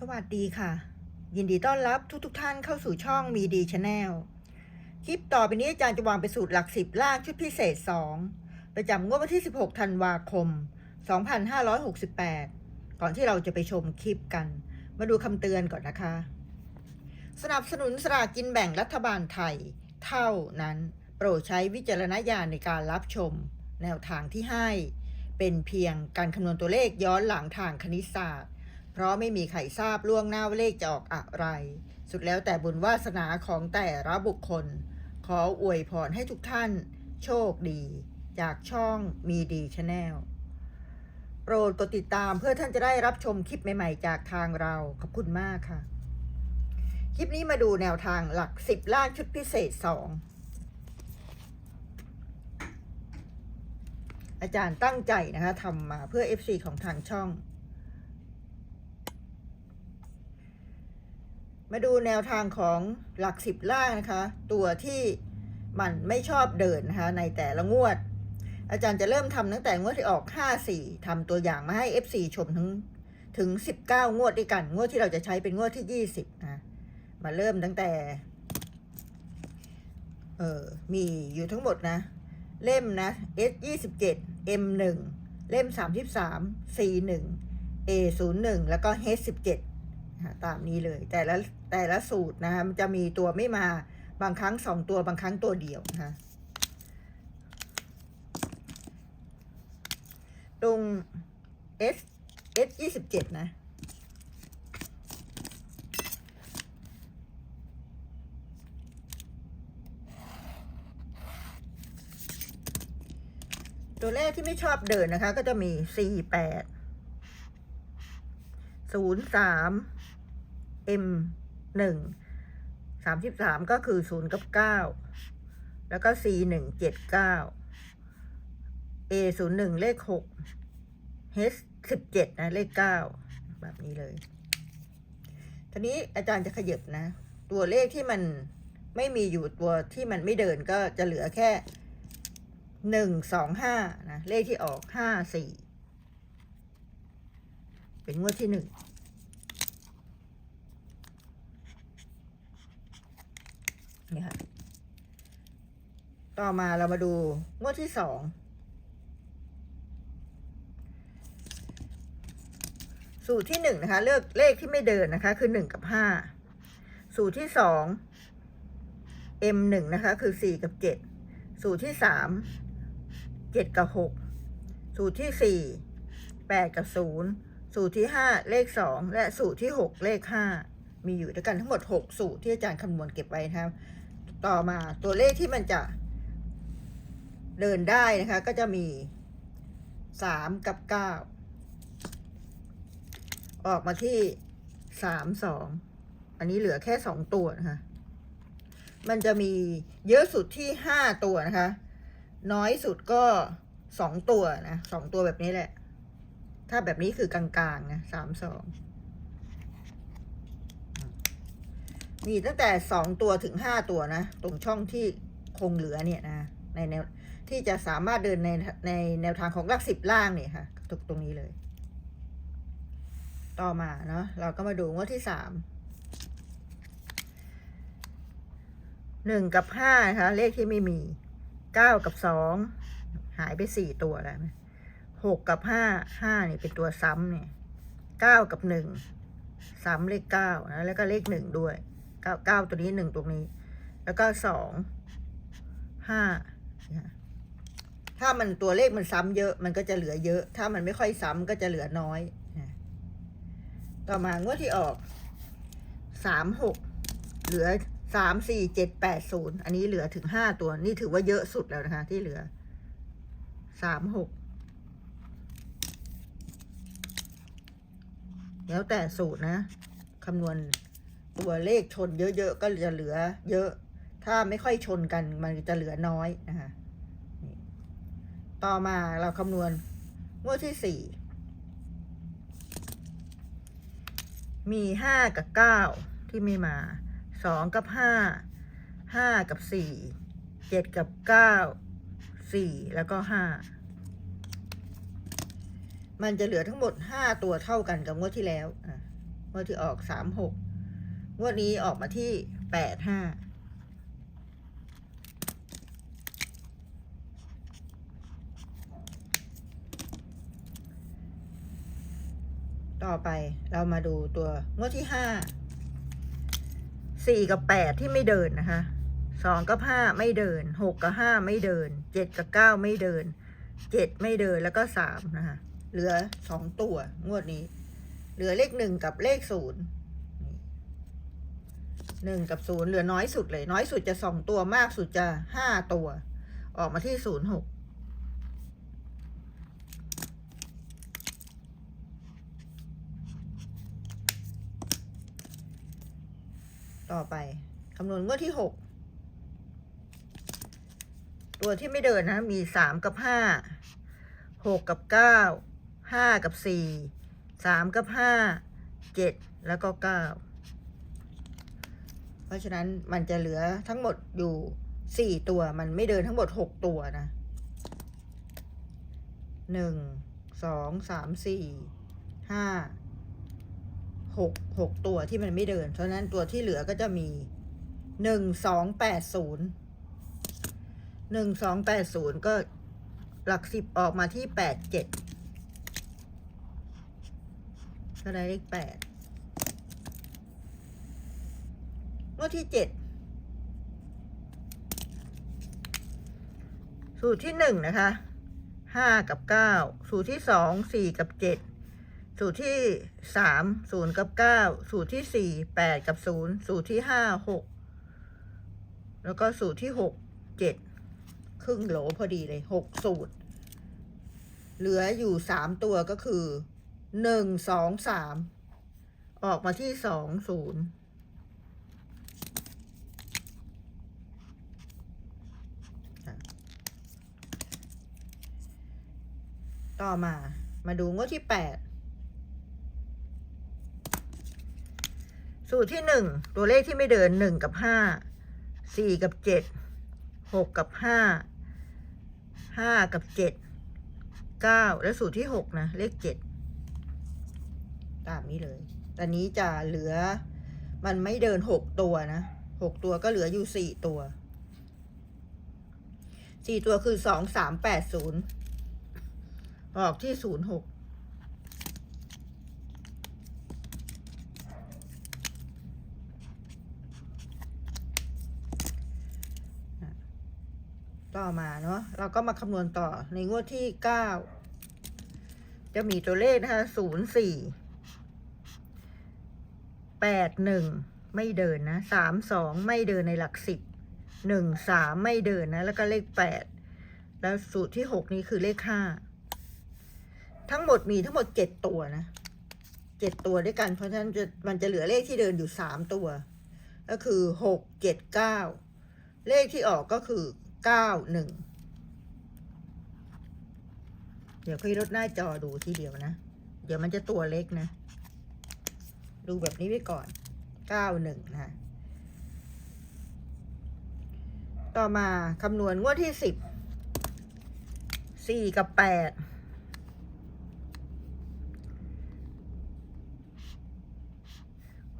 สวัสดีค่ะ ยินดีต้อนรับทุกทท่านเข้าสู่ช่องมีดีชาแนลคลิปต่อไปนี้อาจารย์จะวางเป็นสูตรหลักสิบล่างชุดพิเศษ 2 ประจำงวดวันที่ 16 ธันวาคม 2568 ก่อนที่เราจะไปชมคลิปกัน มาดูคำเตือนก่อนนะคะ สนับสนุนสลากกินแบ่งรัฐบาลไทย เท่านั้น โปรดใช้วิจารณญาณในการรับชม แนวทางที่ให้ เป็นเพียงการคำนวณตัวเลขย้อนหลังทางคณิตศาสตร์ เพราะไม่มีใครทราบล่วงหน้าว่าเลขจะออกอะไร สุดแล้วแต่บุญวาสนาของแต่ละบุคคล ขออวยพรให้ทุกท่าน โชคดี จากช่องมีดีชาแนลโปรดกดติดตามเพื่อท่านจะได้รับชมคลิปใหม่ ๆ จากทางเรา ขอบคุณมากค่ะ คลิปนี้มาดูแนวทางหลักสิบล่างชุดพิเศษสองอาจารย์ตั้งใจนะคะทำมาเพื่อ FC ของทางช่อง มาดูแนวทางของหลักสิบล่างนะคะ ตัวที่มันไม่ชอบเดินนะคะในแต่ละงวด อาจารย์จะเริ่มทำตั้งแต่งวดที่ออก 54ทำตัวอย่างมาให้ FC ชมถึงถึง 19 งวดด้วยกัน งวดที่เราจะใช้เป็นงวดที่ 20นะมาเริ่มตั้งแต่ เออมีอยู่ทั้งหมดนะ เล่มนะ S 27 M 1เล่ม 33 C 1 A 0 1แล้วก็ H 17 ตามนี้เลย แต่ละแต่ละสูตรนะคะมันจะมีตัวไม่มาบางครั้งสองตัวบางครั้งตัวเดียวนะคะตรง S S 27นะตัวเลขที่ไม่ชอบเดินนะคะ ก็จะมีสี่แปดศูนย์สาม M หนึ่งสามสิบสามก็คือศูนย์กับเก้าแล้วก็ C หนึ่งเจ็ดเก้า A ศูนย์หนึ่งเลขหก H สิบเจ็ดนะเลขเก้าแบบนี้เลยทีนี้อาจารย์จะขยับนะ ตัวเลขที่มันไม่มีอยู่ตัวที่มันไม่เดินก็จะเหลือแค่หนึ่งสองห้านะ เลขที่ออกห้าสี่เป็นงวดที่หนึ่ง นี่ค่ะ ต่อมาเรามาดูงวดที่สองสูตรที่หนึ่งนะคะ เลือกเลขที่ไม่เดินนะคะ คือหนึ่งกับห้าสูตรที่สอง M หนึ่งนะคะ คือสี่กับเจ็ดสูตรที่สามเจ็ดกับหกสูตรที่สี่แปดกับศูนย์สูตรที่ห้าเลขสองและสูตรที่หกเลขห้ามีอยู่ด้วยกันทั้งหมดหกสูตรที่อาจารย์คำนวณเก็บไว้นะครับ ต่อมาตัวเลขที่มันจะเดินได้นะคะ ก็จะมีสามกับเก้าออกมาที่สามสองอันนี้เหลือแค่สองตัวนะคะ มันจะมีเยอะสุดที่ห้าตัวนะคะ น้อยสุดก็สองตัวนะสองตัวแบบนี้แหละ ถ้าแบบนี้คือกลางๆนะสามสอง มีตั้งแต่สองตัวถึงห้าตัวนะ ตรงช่องที่คงเหลือเนี่ยนะในแนวที่จะสามารถเดินในในแนวทางของหลักสิบล่างเนี่ยค่ะตรงตรงนี้เลย ต่อมาเนาะเราก็มาดูงวดที่สามหนึ่งกับห้านะคะเลขที่ไม่มีเก้ากับสองหายไปสี่ตัวแล้วหกกับห้าห้านี่เป็นตัวซ้ำเนี่ยเก้ากับหนึ่งซ้ำเลขเก้านะแล้วก็เลขหนึ่งด้วย เก้าเก้าตัวนี้หนึ่งตรงนี้ แล้วก็สองห้าถ้ามันตัวเลขมันซ้ำเยอะ มันก็จะเหลือเยอะ ถ้ามันไม่ค่อยซ้ำก็จะเหลือน้อย ต่อมางวดที่ออกสามหกเหลือสามสี่เจ็ดแปดศูนย์อันนี้เหลือถึงห้าตัว นี่ถือว่าเยอะสุดแล้วนะคะ ที่เหลือสามหกแล้วแต่สูตรนะคำนวณ ตัวเลขชนเยอะๆก็จะเหลือ เยอะ ถ้าไม่ค่อยชนกันมันจะเหลือน้อยนะคะต่อมาเราคำนวณงวดที่สี่มีห้ากับเก้าที่ไม่มาสองกับห้าห้ากับสี่เจ็ดกับเก้าสี่แล้วก็ห้ามันจะเหลือทั้งหมดห้าตัวเท่ากันกับงวดที่แล้วอะวดที่ออกสามหก งวดนี้ออกมาที่แปดห้าต่อไปเรามาดูตัวงวดที่ห้าสี่กับแปดที่ไม่เดินนะคะสองกับห้าไม่เดินหกกับห้าไม่เดินเจ็ดกับเก้าไม่เดินเจ็ดไม่เดินแล้วก็สามนะคะเหลือสองตัวงวดนี้ เหลือเลขหนึ่งกับเลขศูนย์ หนึ่งกับศูนย์เหลือน้อยสุดเลย น้อยสุดจะสองตัวมากสุดจะห้าตัว ออกมาที่ศูนย์หกต่อไปคำนวณงวดที่หกตัวที่ไม่เดินนะมีสามกับห้าหกกับเก้าห้ากับสี่สามกับห้าเจ็ดแล้วก็เก้า เพราะฉะนั้นมันจะเหลือทั้งหมดอยู่สี่ตัว มันไม่เดินทั้งหมดหกตัวนะหนึ่งสองสามสี่ห้าหกหกตัวที่มันไม่เดิน เพราะฉะนั้นตัวที่เหลือก็จะมีหนึ่งสองแปดศูนย์หนึ่งสองแปดศูนย์ก็หลักสิบออกมาที่แปดเจ็ดก็ได้เลขแปด งวดที่เจ็ดสูตรที่หนึ่งนะคะห้ากับเก้าสูตรที่สองสี่กับเจ็ดสูตรที่สามศูนย์กับเก้าสูตรที่สี่แปดกับศูนย์สูตรที่ห้าหกแล้วก็สูตรที่หกเจ็ดครึ่งโหลพอดีเลยหกสูตร เหลืออยู่สามตัวก็คือหนึ่งสองสามออกมาที่สองศูนย์ ต่อมา มาดูงวดที่แปดสูตรที่หนึ่งตัวเลขที่ไม่เดินหนึ่งกับห้าสี่กับเจ็ดหกกับห้าห้ากับเจ็ดเก้าและสูตรที่หกนะ เลขเจ็ดตามนี้เลยตอนนี้จะเหลือมันไม่เดินหกตัวนะหกตัวก็เหลืออยู่สี่ตัวสี่ตัวคือสองสามแปดศูนย์ ออกที่ศูนย์หกต่อมาเนาะเราก็มาคำนวณต่อในงวดที่เก้าจะมีตัวเลขนะคะศูนย์สี่แปดหนึ่งไม่เดินนะสามสองไม่เดินในหลักสิบหนึ่งสามไม่เดินนะ แล้วก็เลขแปดแล้วสูตรที่หกนี้คือเลขห้า ทั้งหมดมีทั้งหมดเจ็ดตัวนะเจ็ดตัวด้วยกัน เพราะฉะนั้นจะมันจะเหลือเลขที่เดินอยู่สามตัว ก็คือหกเจ็ดเก้าเลขที่ออกก็คือเก้าหนึ่งเดี๋ยวค่อยลดหน้าจอดูทีเดียวนะ เดี๋ยวมันจะตัวเล็กนะ ดูแบบนี้ไว้ก่อนเก้าหนึ่งนะ ต่อมาคำนวณงวดที่สิบสี่กับแปด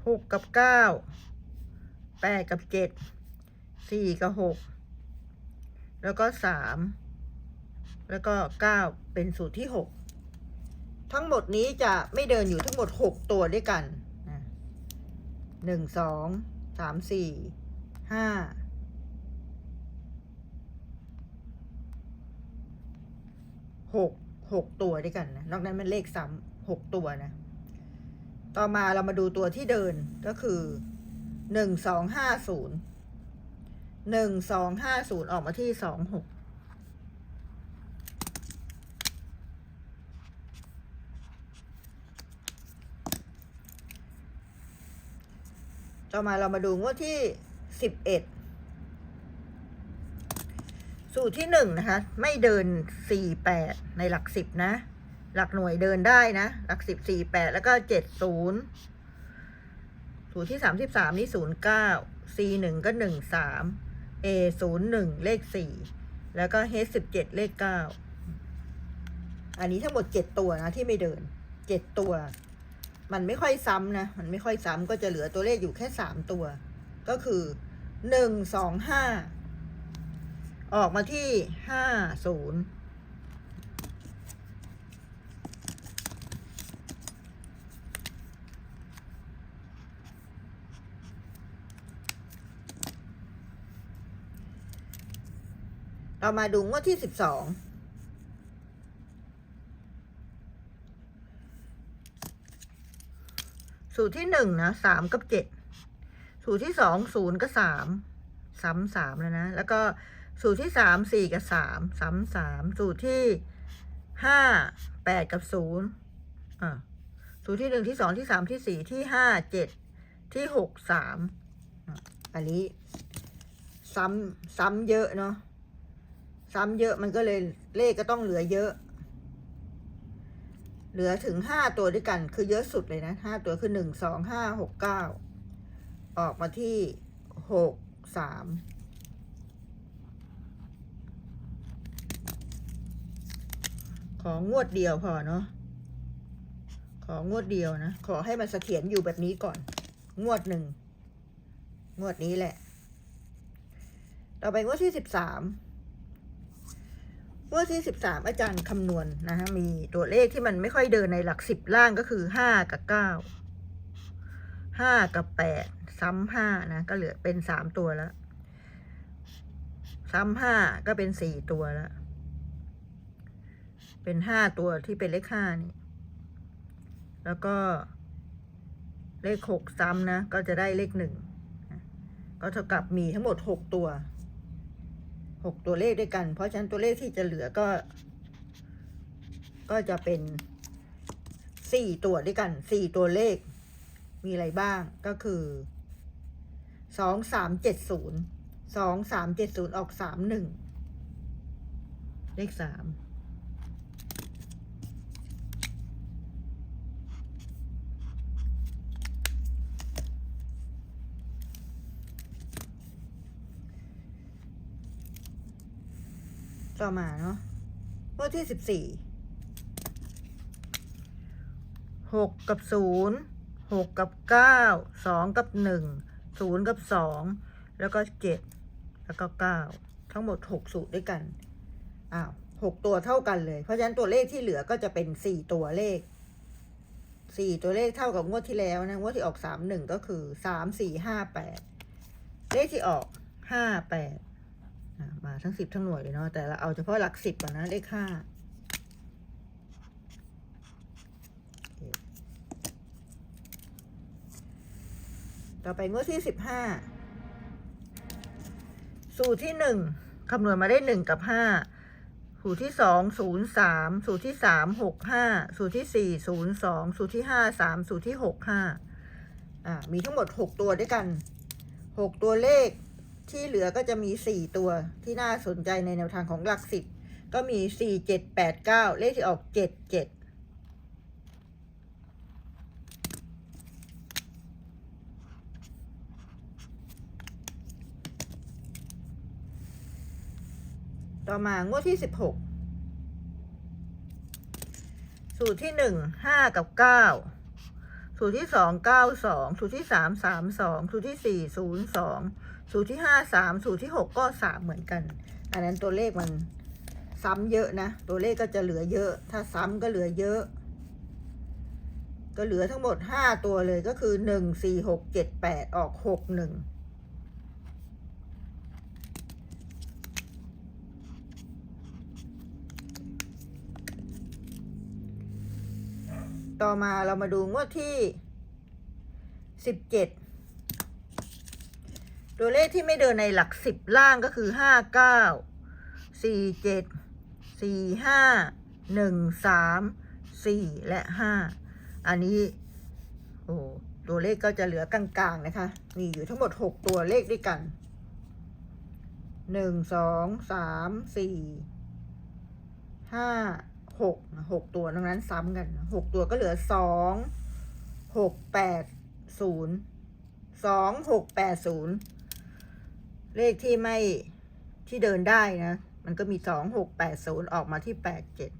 หกกับเก้าแปดกับเจ็ดสี่กับหกแล้วก็สามแล้วก็เก้าเป็นสูตรที่หกทั้งหมดนี้จะไม่เดินอยู่ทั้งหมดหกตัวด้วยกันหนึ่งสองสามสี่ห้าหกหกตัวด้วยกันนะนอกนั้นมันเลขซ้ำหกตัวนะ ต่อมาเรามาดูตัวที่เดินก็คือหนึ่งสองห้าศูนย์หนึ่งสองห้าศูนย์ออกมาที่สองหกต่อมาเรามาดูงวดที่สิบเอ็ดสูตรที่หนึ่งนะคะ ไม่เดินสี่แปดในหลักสิบนะ หลักหน่วยเดินได้นะ หลักสิบสี่แปดแล้วก็เจ็ดศูนย์สูตรที่สามสิบสามนี่ศูนย์เก้า C หนึ่งก็หนึ่งสาม A ศูนย์หนึ่งเลขสี่แล้วก็ H สิบเจ็ดเลขเก้าอันนี้ทั้งหมดเจ็ดตัวนะที่ไม่เดินเจ็ดตัว มันไม่ค่อยซ้ำนะ มันไม่ค่อยซ้ำก็จะเหลือตัวเลขอยู่แค่สามตัว ก็คือหนึ่งสองห้าออกมาที่ห้าศูนย์ เรามาดูงวดที่สิบสองสูตรที่หนึ่งนะสามกับเจ็ดสูตรที่สองศูนย์กับสามซ้ำสามแล้วนะ แล้วก็สูตรที่สามสี่กับสามซ้ำสามสูตรที่ห้าแปดกับศูนย์อ่าสูตรที่หนึ่งที่สองที่สามที่สี่ที่ห้าเจ็ดที่หกสามอันนี้ ซ้ำซ้ำเยอะเนาะ ซ้ำเยอะมันก็เลยเลขก็ต้องเหลือเยอะ เหลือถึงห้าตัวด้วยกัน คือเยอะสุดเลยนะห้าตัวคือหนึ่งสองห้าหกเก้าออกมาที่หกสามของวดเดียวพอเนาะ ของวดเดียวนะ ขอให้มันเสถียรอยู่แบบนี้ก่อน งวดหนึ่ง งวดนี้แหละ ต่อไปงวดที่สิบสาม งวดที่สิบสามอาจารย์คำนวณนะฮะมีตัวเลขที่มันไม่ค่อยเดินในหลักสิบล่างก็คือห้ากับเก้าห้ากับแปดซ้ำห้านะ ก็เหลือเป็นสามตัวแล้ว ซ้ำห้าก็เป็นสี่ตัวแล้ว เป็นห้าตัวที่เป็นเลขห้านี่ แล้วก็เลขหกซ้ำนะ ก็จะได้เลขหนึ่งก็เท่ากับมีทั้งหมดหกตัว หกตัวเลขด้วยกัน เพราะฉะนั้นตัวเลขที่จะเหลือก็ ก็จะเป็นสี่ตัวด้วยกันสี่ตัวเลข มีอะไรบ้างก็คือสองสามเจ็ดศูนย์สองสามเจ็ดศูนย์ออกสามหนึ่งเลขสาม ต่อมาเนาะงวดที่สิบสี่หกกับศูนย์หกกับเก้าสองกับหนึ่งศูนย์กับสองแล้วก็เจ็ดแล้วก็เก้าทั้งหมดหกสูตรด้วยกันอ้าวหกตัวเท่ากันเลย เพราะฉะนั้นตัวเลขที่เหลือก็จะเป็นสี่ตัวเลขสี่ตัวเลขเท่ากับงวดที่แล้วนะงวดที่ออกสามหนึ่งก็คือสามสี่ห้าแปดเลขที่ออกห้าแปด มาทั้งสิบทั้งหน่วยเลยเนาะแต่เราเอาเฉพาะหลักสิบก่อนนะเลขห้าเคต่อไปงวดที่สิบห้าสูตรที่หนึ่งคำนวณมาได้หนึ่งกับห้าสูตรที่สองศูนย์สามสูตรที่สามหกห้าสูตรที่สี่ศูนย์สองสูตรที่ห้าสามสูตรที่หกห้าอ่ามีทั้งหมดหกตัวด้วยกันหกตัวเลข ที่เหลือก็จะมีสี่ตัวที่น่าสนใจในแนวทางของหลักสิบก็มีสี่เจ็ดแปดเก้าเลขที่ออกเจ็ดเจ็ดต่อมางวดที่สิบหกสูตรที่หนึ่งห้ากับเก้าสูตรที่สองเก้าสองสูตรที่สามสามสองสูตรที่สี่ศูนย์สอง สูตรที่ห้าสามสูตรที่หกก็สามเหมือนกัน อันนั้นตัวเลขมันซ้ำเยอะนะ ตัวเลขก็จะเหลือเยอะ ถ้าซ้ำก็เหลือเยอะ ก็เหลือทั้งหมดห้าตัวเลยก็คือหนึ่งสี่หกเจ็ดแปดออกหกหนึ่งต่อมาเรามาดูงวดที่สิบเจ็ด ตัวเลขที่ไม่เดินในหลักสิบล่างก็คือห้าเก้าสี่เจ็ดสี่ห้าหนึ่งสามสี่และห้าอันนี้โอ้ตัวเลขก็จะเหลือกลางๆนะคะ มีอยู่ทั้งหมดหกตัวเลขด้วยกันหนึ่งสองสามสี่ห้าหกหกตัวดังนั้นซ้ำกันหกตัวก็เหลือสองหกแปดศูนย์สองหกแปดศูนย์ เลขที่ไม่ที่เดินได้นะ มันก็มีสองหกแปดศูนย์ออกมาที่แปดเจ็ด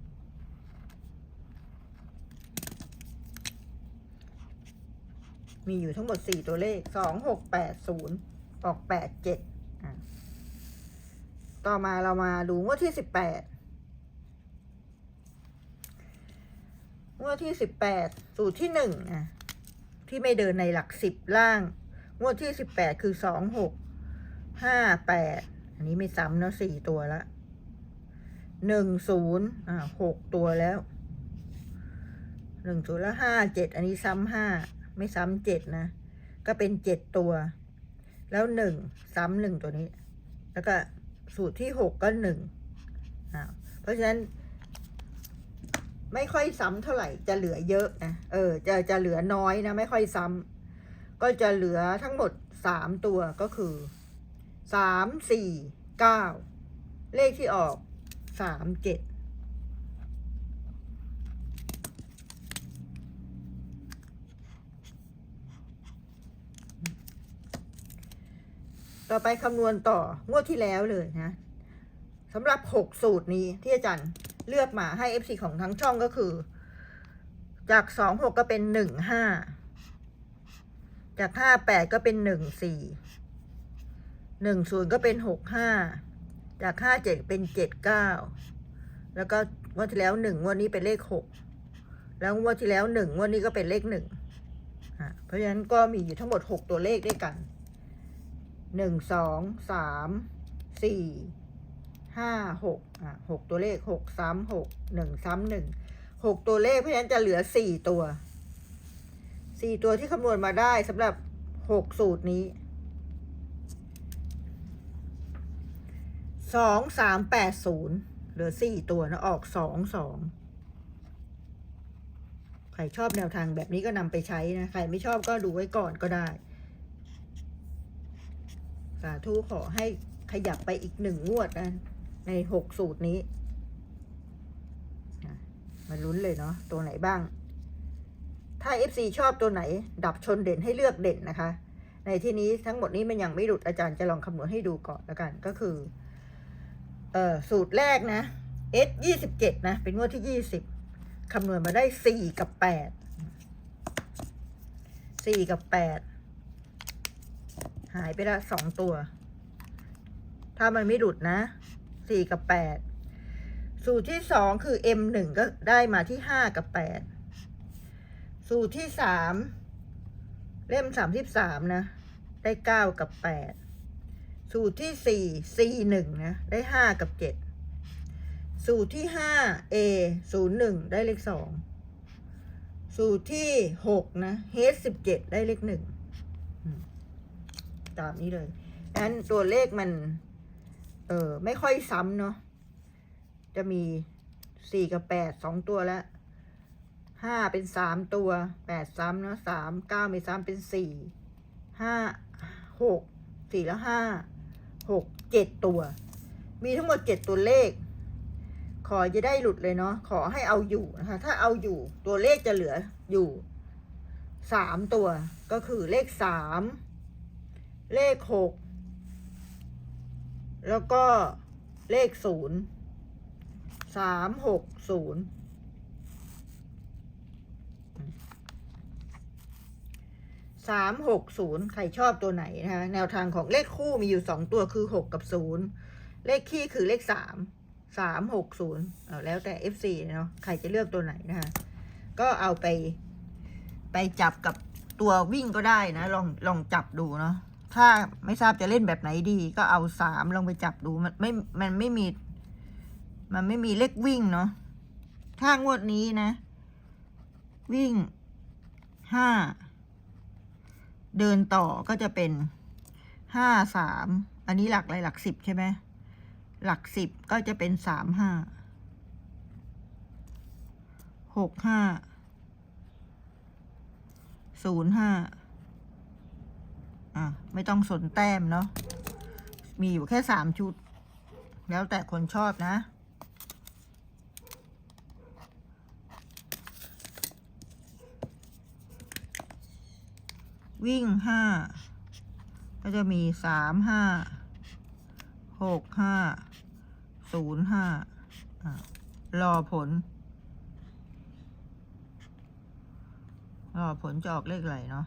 มีอยู่ทั้งหมดสี่ตัวเลขสองหกแปดศูนย์ออกแปดเจ็ดต่อมาเรามาดูงวดที่สิบแปดงวดที่สิบแปดสูตรที่หนึ่งนะที่ไม่เดินในหลักสิบล่าง งวดที่สิบแปดคือสองหก ห้าแปดอันนี้ไม่ซ้ำเนาะสี่ตัวละหนึ่งศูนย์อ่าหกตัวแล้วหนึ่งศูนย์แล้วห้าเจ็ดอันนี้ซ้ำห้าไม่ซ้ำเจ็ดนะ ก็เป็นเจ็ดตัว แล้วหนึ่งซ้ำหนึ่งตัวนี้ แล้วก็สูตรที่หกก็หนึ่งอ่าเพราะฉะนั้น ไม่ค่อยซ้ำเท่าไหร่จะเหลือเยอะนะเออ จะจะเหลือน้อยนะ ไม่ค่อยซ้ำก็จะเหลือทั้งหมดสามตัวก็คือ สามสี่เก้าเลขที่ออกสามเจ็ดต่อไปคำนวณต่องวดที่แล้วเลยนะสำหรับหกสูตรนี้ที่อาจารย์เลือกมาให้ FC ของทั้งช่องก็คือ จากสองหกก็เป็นหนึ่งห้าจากห้าแปดก็เป็นหนึ่งสี่ หนึ่งศูนย์ก็เป็นหกห้าจากห้าเจ็ดเป็นเจ็ดเก้าแล้วก็งวดที่แล้วหนึ่งงวดนี้เป็นเลขหกแล้วงวดที่แล้วหนึ่งงวดนี้ก็เป็นเลขหนึ่งเพราะฉะนั้นก็มีอยู่ทั้งหมดหกตัวเลขด้วยกันหนึ่งสองสามสี่ห้าหกอะหกตัวเลขหกซ้ำหกหนึ่งซ้ำหนึ่งหกตัวเลขเพราะฉะนั้นจะเหลือสี่ตัวสี่ตัวที่คำนวณมาได้สำหรับหกสูตรนี้ สองสามแปดศูนย์เหลือสี่ตัวนะออกสองสองใครชอบแนวทางแบบนี้ก็นำไปใช้นะ ใครไม่ชอบก็ดูไว้ก่อนก็ได้ สาธุขอให้ขยับไปอีกหนึ่งงวดนะ ในหกสูตรนี้มาลุ้นเลยเนาะตัวไหนบ้าง ถ้า FC ชอบตัวไหน ดับชนเด่นให้เลือกเด่นนะคะ ในที่นี้ทั้งหมดนี้มันยังไม่หลุดอาจารย์จะลองคำนวณให้ดูก่อนแล้วกันก็คือ เออสูตรแรกนะ S ยี่สิบเจ็ดนะ เป็นงวดที่ยี่สิบคำนวณมาได้สี่กับแปดสี่กับแปดหายไปละสองตัว ถ้ามันไม่หลุดนะสี่กับแปดสูตรที่สองคือ M หนึ่งก็ได้มาที่ห้ากับแปดสูตรที่สามเล่มสามสิบสามนะ ได้เก้ากับแปด สูตรที่สี่ C หนึ่งนะ ได้ห้ากับเจ็ด สูตรที่ห้า A ศูนย์หนึ่งได้เลขสอง สูตรที่หกนะ H สิบเจ็ดได้เลขหนึ่ง ตามนี้เลยนั้นตัวเลขมัน เออไม่ค่อยซ้ำเนาะ จะมีสี่กับแปดสองตัวแล้วห้าเป็นสามตัวแปดซ้ำเนาะสามเก้าไม่ซ้ำเป็นสี่ห้าหกสี่แล้วห้า หกเจ็ดตัว มีทั้งหมดเจ็ดตัวเลข ขอจะได้หลุดเลยเนาะขอให้เอาอยู่นะคะ ถ้าเอาอยู่ตัวเลขจะเหลืออยู่สามตัว ก็คือเลขสามเลขหกแล้วก็เลขศูนย์สามหกศูนย์ สามหกศูนย์ใครชอบตัวไหนนะคะแนวทางของเลขคู่มีอยู่สองตัวคือหกกับศูนย์เลขคี่คือเลขสามสามหกศูนย์เอาแล้วแต่ FC เนาะใครจะเลือกตัวไหนนะคะก็เอาไป ไปจับกับตัววิ่งก็ได้นะ ลองลองจับดูเนาะถ้าไม่ทราบจะเล่นแบบไหนดี ก็เอาสามลองไปจับดูมันไม่มันไม่มี มันไม่มีเลขวิ่งเนาะถ้างวดนี้นะ วิ่งห้า เดินต่อก็จะเป็นห้าสามอันนี้หลักอะไรหลักสิบใช่ไหมหลักสิบก็จะเป็นสามห้าหกห้าศูนย์ห้าอะไม่ต้องสนแต้มเนาะมีอยู่แค่สามชุด แล้วแต่คนชอบนะ วิ่งห้าก็จะมีสามห้าหกห้าศูนย์ห้ารอผล รอผลจะออกเลขอะไรเนาะ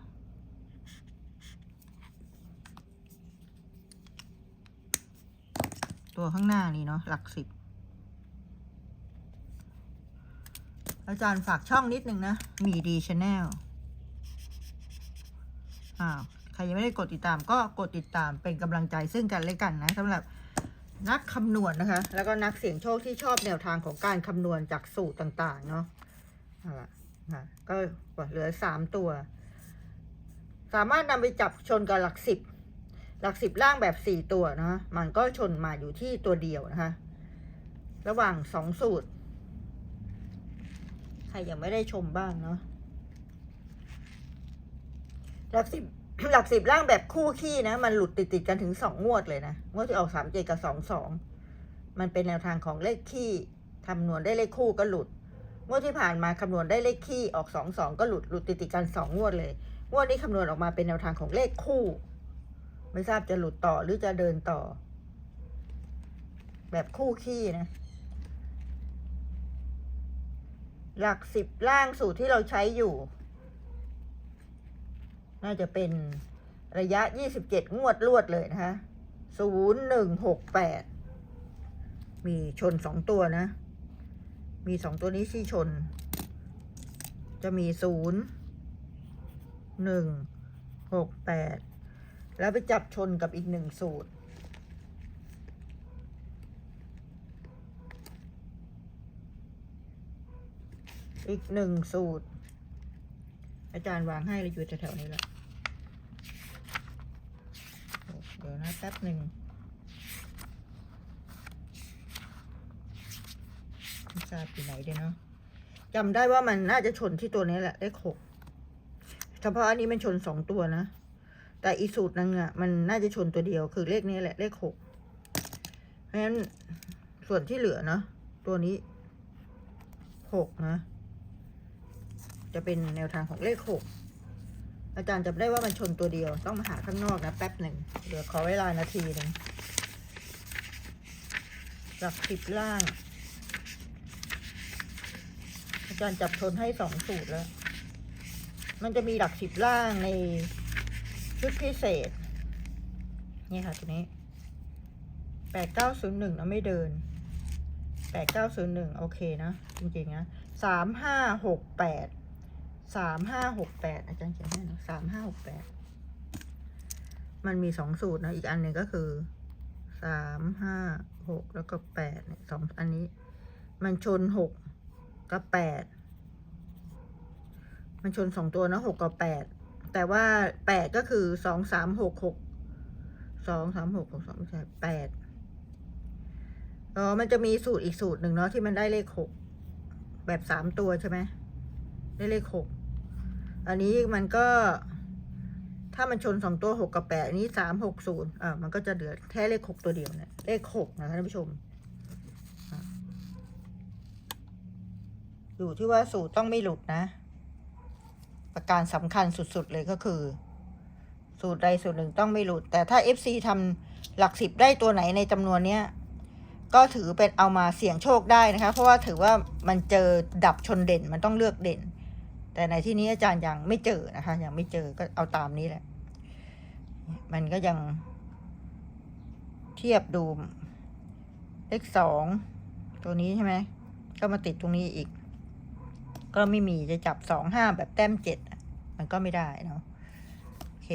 ตัวข้างหน้านี่เนาะหลักสิบ อาจารย์ฝากช่องนิดนึงนะ มีดีชแนล อ้าใครยังไม่ได้กดติดตามก็กดติดตามเป็นกำลังใจซึ่งกันและกันนะสำหรับนักคำนวณนะคะ แล้วก็นักเสี่ยงโชคที่ชอบแนวทางของการคำนวณจากสูตรต่างๆ เนาะเอาละนะก็เหลือสามตัว สามารถนำไปจับชนกับหลักสิบหลักสิบล่างแบบสี่ตัวนะมันก็ชนมาอยู่ที่ตัวเดียวนะคะ ระหว่างสองสูตร ใครยังไม่ได้ชมบ้างเนาะ หลักสิบหลักสิบล่างแบบคู่ขี้นะ มันหลุดติดติดกันถึงสองงวดเลยนะงวดที่ออกสามเจ็ดกับสองสองมันเป็นแนวทางของเลขขี้คำนวณได้เลขคู่ก็หลุดงวดที่ผ่านมาคำนวณได้เลขขี้ออกสองสองก็หลุดหลุดติดติดกันสองงวดเลยงวดนี้คำนวณออกมาเป็นแนวทางของเลขคู่ ไม่ทราบจะหลุดต่อหรือจะเดินต่อ แบบคู่ขี้นะ หลักสิบล่างสูตรที่เราใช้อยู่ น่าจะเป็นระยะยี่สิบเจ็ดงวดรวดเลยนะคะศูนย์หนึ่งหกแปดมีชนสองตัวนะ มีสองตัวนี้ที่ชน จะมีศูนย์หนึ่งหกแปดแล้วไปจับชนกับอีกหนึ่งสูตร อีกหนึ่งสูตร อาจารย์วางให้เราอยู่แถวๆนี้แหละเดี๋ยวนะแป๊บหนึ่งไม่ทราบอยู่ไหนเดี๋ยวเนาะจำได้ว่ามันน่าจะชนที่ตัวนี้แหละเลขหกเฉพาะอันนี้มันชนสองตัวนะ แต่อีสูตรนึงอะ มันน่าจะชนตัวเดียว คือเลขนี้แหละเลขหกเพราะฉะนั้นส่วนที่เหลือเนาะตัวนี้หกนะ จะเป็นแนวทางของเลขหกอาจารย์จำได้ว่ามันชนตัวเดียว ต้องมาหาข้างนอกนะแป๊บหนึ่งเดี๋ยวขอเวลานาทีหนึ่งหลักสิบล่าง อาจารย์จับชนให้สองสูตรแล้ว มันจะมีหลักสิบล่างในชุดพิเศษ นี่ค่ะตัวนี้แปดเก้าศูนย์หนึ่งนะไม่เดินแปดเก้าศูนย์หนึ่งโอเคนะ จริงๆนะสามห้าหกแปด สามห้าหกแปดอาจารย์เขียนให้นะสามห้าหกแปดมันมีสองสูตรนะ อีกอันหนึ่งก็คือสามห้าหกแล้วก็แปดเนี่ยสองอันนี้ มันชนหกกับแปดมันชนสองตัวนะหกกับแปดแต่ว่าแปดก็คือสองสามหกหกสองสามหกหกสองไม่ใช่แปดอ๋อมันจะมีสูตรอีกสูตรหนึ่งเนาะที่มันได้เลขหกแบบสามตัวใช่ไหมได้เลขหก อันนี้มันก็ ถ้ามันชนสองตัวหกกับแปดอันนี้สามหกศูนย์อ่ามันก็จะเหลือแค่เลขหกตัวเดียวเนี่ยเลขหกนะคะท่านผู้ชม อยู่ที่ว่าสูตรต้องไม่หลุดนะ ประการสำคัญสุดๆเลยก็คือ สูตรใดสูตรหนึ่งต้องไม่หลุด แต่ถ้า FC ทำหลักสิบได้ตัวไหนในจำนวนเนี้ยก็ถือเป็นเอามาเสี่ยงโชคได้นะคะ เพราะว่าถือว่ามันเจอดับชนเด่นมันต้องเลือกเด่น แต่ในที่นี้อาจารย์ยังไม่เจอนะคะ ยังไม่เจอก็เอาตามนี้แหละ มันก็ยังเทียบดูเลขสองตัวนี้ใช่ไหม ก็มาติดตรงนี้อีก ก็ไม่มีจะจับสองห้าแบบแต้มเจ็ดมันก็ไม่ได้เนาะโอเค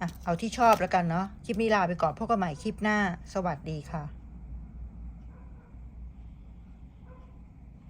อะเอาที่ชอบแล้วกันเนาะคลิปนี้ลาไปก่อนพบกันใหม่คลิปหน้า สวัสดีค่ะ